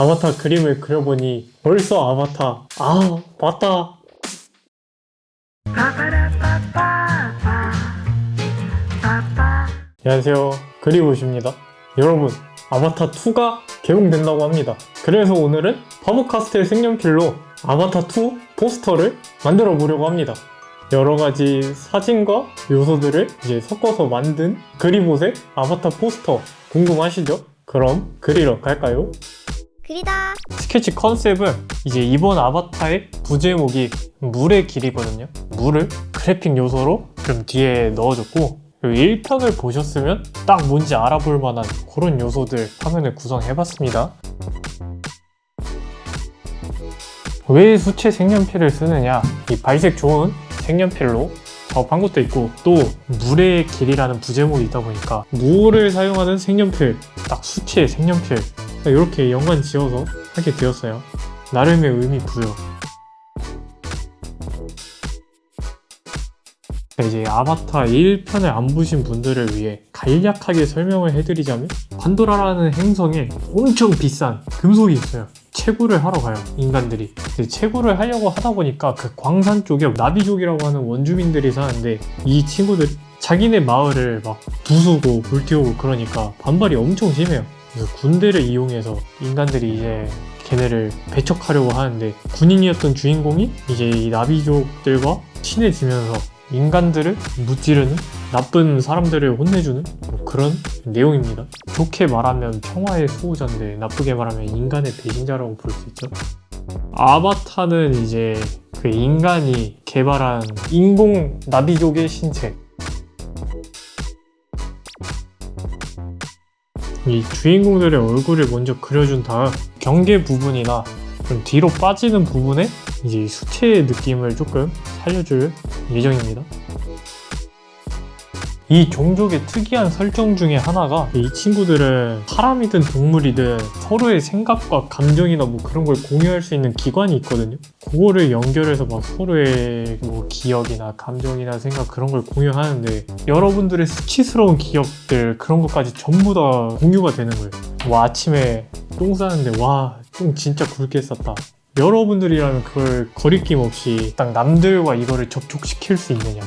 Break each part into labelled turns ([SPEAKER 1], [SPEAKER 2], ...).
[SPEAKER 1] 아바타 그림을 그려보니 벌써 아바타. 아, 맞다. 안녕하세요. 그리고십니다. 여러분, 아바타 2가 개봉된다고 합니다. 그래서 오늘은 파브카스텔 색연필로 아바타 2 포스터를 만들어 보려고 합니다. 여러 가지 사진과 요소들을 이제 섞어서 만든 그리보색 아바타 포스터 궁금하시죠? 그럼 그리러 갈까요?
[SPEAKER 2] 그리다.
[SPEAKER 1] 스케치 컨셉은 이제 이번 아바타의 부제목이 물의 길이거든요. 물을 그래픽 요소로 좀 뒤에 넣어줬고 그리고 1편을 보셨으면 딱 뭔지 알아볼 만한 그런 요소들 화면을 구성해봤습니다. 왜 수채 색연필을 쓰느냐? 이 발색 좋은 색연필로 작업한 것도 있고 또 물의 길이라는 부제목이 있다 보니까 물을 사용하는 색연필 딱 수채 색연필 이렇게 연관 지어서 하게 되었어요. 나름의 의미 부여. 자, 이제 아바타 1편을 안 보신 분들을 위해 간략하게 설명을 해드리자면 판도라라는 행성에 엄청 비싼 금속이 있어요. 채굴을 하러 가요 인간들이 채굴을 하려고 하다 보니까 그 광산 쪽에 나비족이라고 하는 원주민들이 사는데 이 친구들이 자기네 마을을 막 부수고 불태우고 그러니까 반발이 엄청 심해요 군대를 이용해서 인간들이 이제 걔네를 배척하려고 하는데 군인이었던 주인공이 이제 이 나비족들과 친해지면서 인간들을 무찌르는 나쁜 사람들을 혼내주는 뭐 그런 내용입니다. 좋게 말하면 평화의 수호자인데 나쁘게 말하면 인간의 배신자라고 볼 수 있죠. 아바타는 이제 그 인간이 개발한 인공 나비족의 신체. 이 주인공들의 얼굴을 먼저 그려준 다음 경계 부분이나 좀 뒤로 빠지는 부분에 이제 이 수채의 느낌을 조금 살려줄 예정입니다. 이 종족의 특이한 설정 중에 하나가 이 친구들은 사람이든 동물이든 서로의 생각과 감정이나 뭐 그런 걸 공유할 수 있는 기관이 있거든요. 그거를 연결해서 막 서로의 뭐 기억이나 감정이나 생각 그런 걸 공유하는데 여러분들의 수치스러운 기억들 그런 것까지 전부 다 공유가 되는 거예요. 뭐 아침에 똥 싸는데 와 똥 진짜 굵게 쌌다. 여러분들이라면 그걸 거리낌 없이 딱 남들과 이거를 접촉시킬 수 있느냐.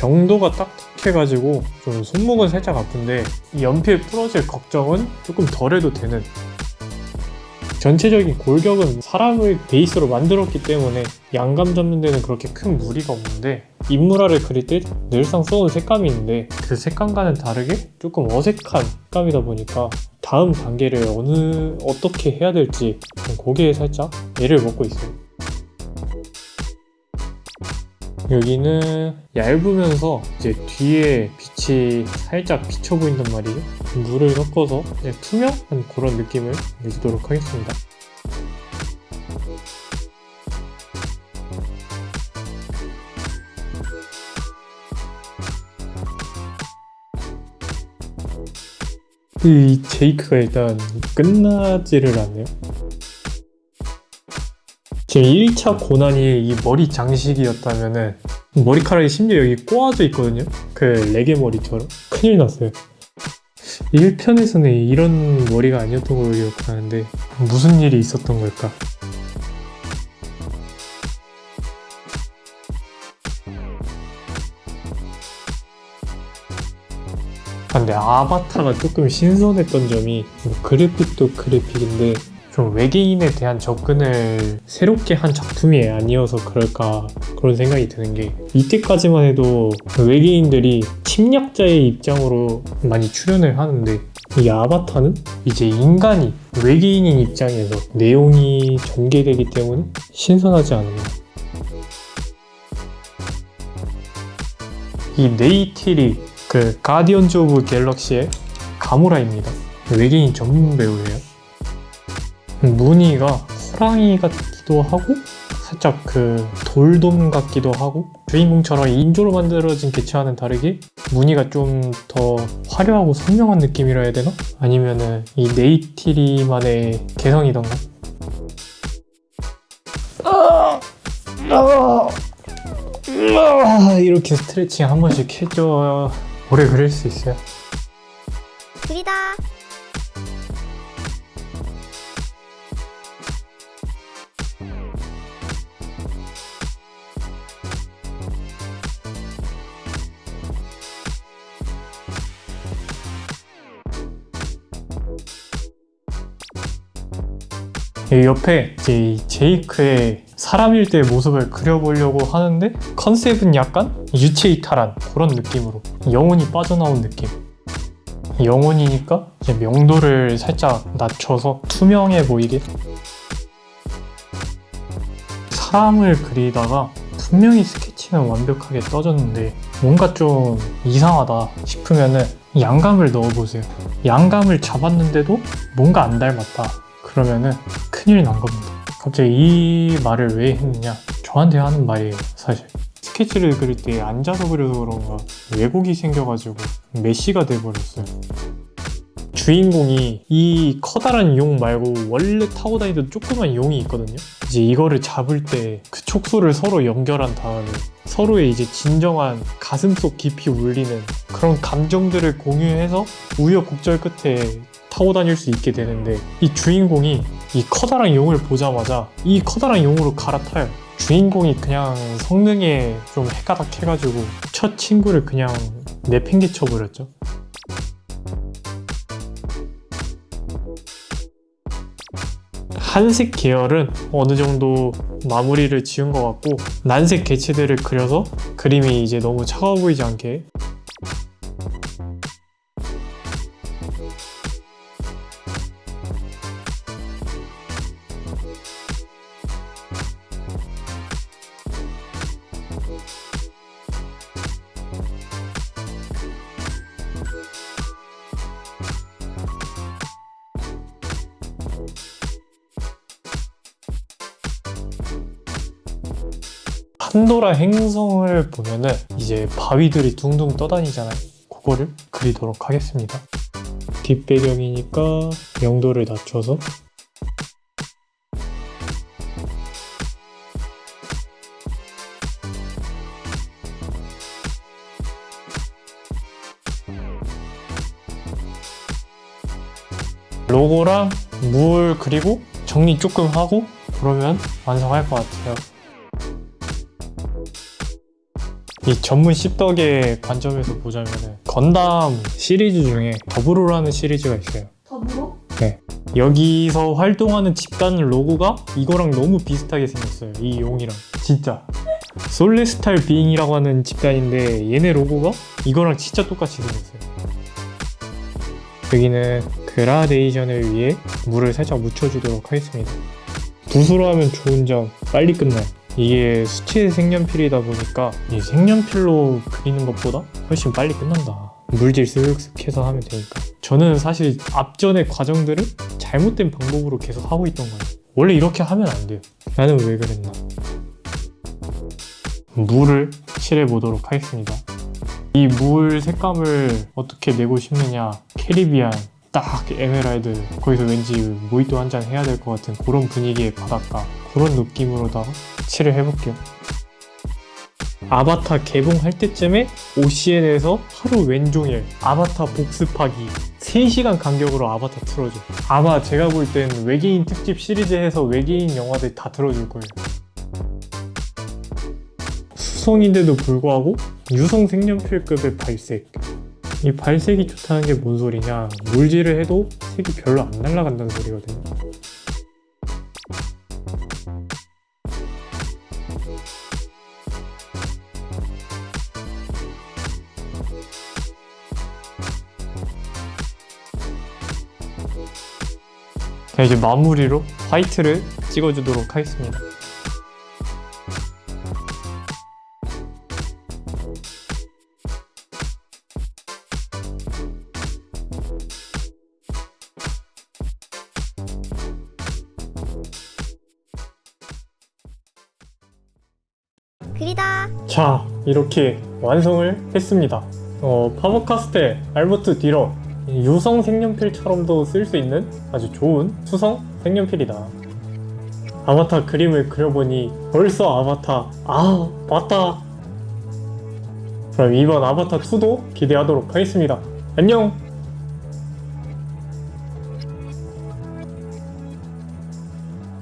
[SPEAKER 1] 경도가 딱딱해가지고 좀 손목은 살짝 아픈데 이 연필 부러질 걱정은 조금 덜해도 되는 전체적인 골격은 사람을 베이스로 만들었기 때문에 양감 잡는 데는 그렇게 큰 무리가 없는데 인물화를 그릴 때 늘상 써온 색감이 있는데 그 색감과는 다르게 조금 어색한 색감이다 보니까 다음 단계를 어느 어떻게 해야 될지 거기에 살짝 애를 먹고 있어요. 여기는 얇으면서 이제 뒤에 빛이 살짝 비쳐 보인단 말이죠. 물을 섞어서 투명한 그런 느낌을 내주도록 하겠습니다. 이 제이크가 일단 끝나지를 않네요. 지금 1차 고난이 이 머리 장식이었다면은 머리카락이 심지어 여기 꼬아져 있거든요. 그 레게 머리처럼 큰일 났어요. 1편에서는 이런 머리가 아니었던 걸로 기억하는데 무슨 일이 있었던 걸까? 아, 근데 아바타가 조금 신선했던 점이 뭐 그래픽도 그래픽인데 좀 외계인에 대한 접근을 새롭게 한 작품이 아니어서 그럴까 그런 생각이 드는 게 이때까지만 해도 외계인들이 침략자의 입장으로 많이 출연을 하는데 이 아바타는 이제 인간이 외계인인 입장에서 내용이 전개되기 때문에 신선하지 않은가 이 네이틸이 그 가디언즈 오브 갤럭시의 가무라입니다. 외계인 전문 배우예요 무늬가 호랑이 같기도 하고 살짝 그 돌돔 같기도 하고 주인공처럼 인조로 만들어진 개체와는 다르게 무늬가 좀 더 화려하고 선명한 느낌이라 해야 되나? 아니면은 이 네이티리만의 개성이던가? 이렇게 스트레칭 한 번씩 해줘야 오래 그릴 수 있어요.
[SPEAKER 2] 그리다.
[SPEAKER 1] 옆에 이제 이 제이크의 사람일 때의 모습을 그려보려고 하는데 컨셉은 약간 유체이탈한 그런 느낌으로 영혼이 빠져나온 느낌 영혼이니까 명도를 살짝 낮춰서 투명해 보이게 사람을 그리다가 분명히 스케치는 완벽하게 떠졌는데 뭔가 좀 이상하다 싶으면은 양감을 넣어보세요. 양감을 잡았는데도 뭔가 안 닮았다. 그러면은 큰일 난 겁니다. 갑자기 이 말을 왜 했느냐? 저한테 하는 말이에요, 사실. 스케치를 그릴 때 앉아서 그려서 그런가 왜곡이 생겨가지고 메시가 돼버렸어요. 주인공이 이 커다란 용 말고 원래 타고 다니던 조그만 용이 있거든요. 이제 이거를 잡을 때 그 촉소를 서로 연결한 다음에 서로의 이제 진정한 가슴속 깊이 울리는 그런 감정들을 공유해서 우여곡절 끝에 타고 다닐 수 있게 되는데 이 주인공이 이 커다란 용을 보자마자 이 커다란 용으로 갈아타요. 주인공이 그냥 성능에 좀 해가닥 해가지고 첫 친구를 그냥 내팽개쳐 버렸죠. 한색 계열은 어느 정도 마무리를 지은 것 같고 난색 개체들을 그려서 그림이 이제 너무 차가워 보이지 않게 판도라 행성을 보면은 이제 바위들이 둥둥 떠다니잖아요. 그거를 그리도록 하겠습니다. 뒷배경이니까 명도를 낮춰서 로고랑 물 그리고 정리 조금 하고 그러면 완성할 것 같아요. 이 전문 씹덕의 관점에서 보자면 건담 시리즈 중에 더블로라는 시리즈가 있어요.
[SPEAKER 2] 더불어?
[SPEAKER 1] 여기서 활동하는 집단 로고가 이거랑 너무 비슷하게 생겼어요. 이 용이랑 진짜 솔레스탈 비잉이라고 하는 집단인데 얘네 로고가 이거랑 진짜 똑같이 생겼어요. 여기는 그라데이션을 위해 물을 살짝 묻혀주도록 하겠습니다. 붓으로 하면 좋은 점 빨리 끝나요. 이게 수채 색연필이다 보니까 이 색연필로 그리는 것보다 훨씬 빨리 끝난다. 물질 쓱쓱 해서 하면 되니까. 저는 사실 앞전의 과정들을 잘못된 방법으로 계속 하고 있던 거예요. 원래 이렇게 하면 안 돼요. 나는 왜 그랬나? 물을 칠해 보도록 하겠습니다. 이 물 색감을 어떻게 내고 싶느냐? 캐리비안, 딱 에메랄드, 거기서 왠지 모히또 한 잔 해야 될 것 같은 그런 분위기의 바닷가, 그런 느낌으로다가 칠을 해볼게요. 아바타 개봉할 때쯤에 OCN에서 하루 왼종일 아바타 복습하기 3시간 간격으로 아바타 틀어줘. 아마 제가 볼 땐 외계인 특집 시리즈 해서 외계인 영화들 다 틀어줄 거예요. 수성인데도 불구하고 유성 색연필급의 발색. 이 발색이 좋다는 게 뭔 소리냐? 물질을 해도 색이 별로 안 날아간다는 소리거든요. 자 이제 마무리로 화이트를 찍어주도록 하겠습니다.
[SPEAKER 2] 그리다.
[SPEAKER 1] 자 이렇게 완성을 했습니다. 어, 파버카스텔 알버트 디러 유성 색연필처럼도 쓸 수 있는 아주 좋은 수성 색연필이다. 아바타 그림을 그려보니 벌써 아바타 아 맞다. 그럼 이번 아바타 2도 기대하도록 하겠습니다. 안녕.